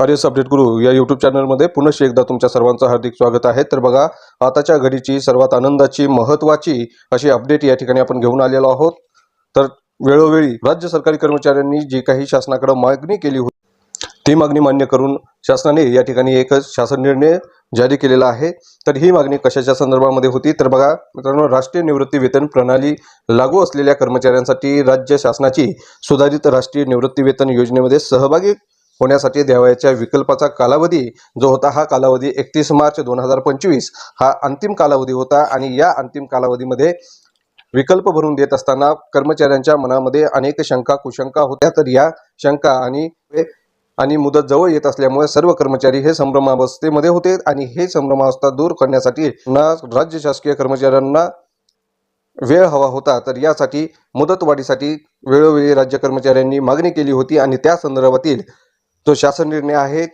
R update गुरु या YouTube चॅनलमध्ये पुनश्च एकदा तुमच्या सर्वांचं हार्दिक स्वागत आहे. तर बघा आताच्या घडीची सर्वात आनंदाची महत्त्वाची अशी अपडेट या ठिकाणी आपण घेऊन आलेलो आहोत. तर वेळोवेळी राज्य सरकारी कर्मचाऱ्यांनी जी काही शासनाकडे मागणी केली होती ती मागणी मान्य करून शासनाने या ठिकाणी एक शासन निर्णय जारी केलेला आहे. तर ही मागणी कशाच्या संदर्भामध्ये होती? तर बघा मित्रांनो राष्ट्रीय निवृत्ती वेतन प्रणाली लागू असलेल्या कर्मचाऱ्यांसाठी राज्य शासनाची सुधारित राष्ट्रीय निवृत्ती वेतन योजनेमध्ये सहभागी होण्यासाठी द्यावयाच्या विकल्पाचा कालावधी जो होता हा कालावधी एकतीस मार्च दोन हजार पंचवीस हा अंतिम कालावधी होता आणि या अंतिम कालावधीमध्ये विकल्प भरून देत असताना कर्मचाऱ्यांच्या मनामध्ये अनेक शंका कुशंका होत्या. तर या शंका आणि आणि मुदत जवळ येत असल्यामुळे सर्व कर्मचारी हे संभ्रमावस्थेमध्ये होते आणि हे संभ्रमावस्था दूर करण्यासाठी ना राज्य शासकीय कर्मचाऱ्यांना वेळ हवा होता. तर यासाठी मुदतवाढीसाठी वेळोवेळी राज्य कर्मचाऱ्यांनी मागणी केली होती आणि त्या संदर्भातील जो शासन निर्णय आहे.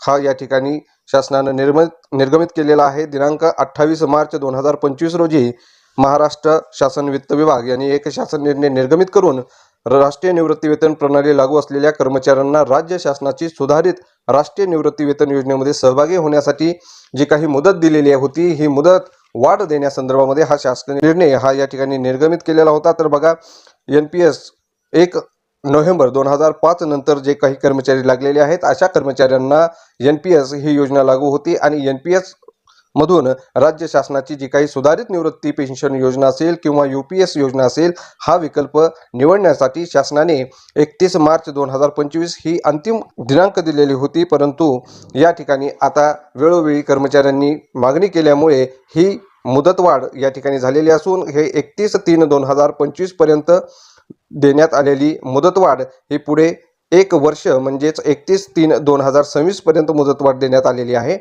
हा या ठिकाणी शासनानं निर्मित निर्गमित केलेला आहे. दिनांक अठ्ठावीस मार्च दोन हजार पंचवीस रोजी महाराष्ट्र शासन वित्त विभाग यांनी एक शासन निर्णय निर्गमित करून राष्ट्रीय निवृत्ती वेतन प्रणाली लागू असलेल्या कर्मचाऱ्यांना राज्य शासनाची सुधारित राष्ट्रीय निवृत्ती वेतन योजनेमध्ये सहभागी होण्यासाठी जी काही मुदत दिलेली होती ही मुदत वाढ देण्यासंदर्भामध्ये हा शासन निर्णय हा या ठिकाणी निर्गमित केलेला होता. तर बघा एन पी एस एक नोव्हेंबर दोन हजार पाच नंतर जे काही कर्मचारी लागलेले आहेत अशा कर्मचाऱ्यांना एन पी एस ही योजना लागू होती आणि एन पी एस मधून राज्य शासनाची जी काही सुधारित निवृत्ती पेन्शन योजना असेल किंवा यू पी एस योजना असेल हा विकल्प निवडण्यासाठी शासनाने एकतीस मार्च दोन हजार पंचवीस ही अंतिम दिनांक दिलेली होती. परंतु या ठिकाणी आता वेळोवेळी कर्मचाऱ्यांनी मागणी केल्यामुळे ही मुदतवाढ या ठिकाणी झालेली असून हे एकतीस तीन दोन हजार पंचवीसपर्यंत देण्यात आलेली मुदतवाढ ही पुढे एक वर्ष म्हणजेच एकतीस तीन दोन हजार सव्वीसपर्यंत मुदतवाढ देण्यात आलेली आहे.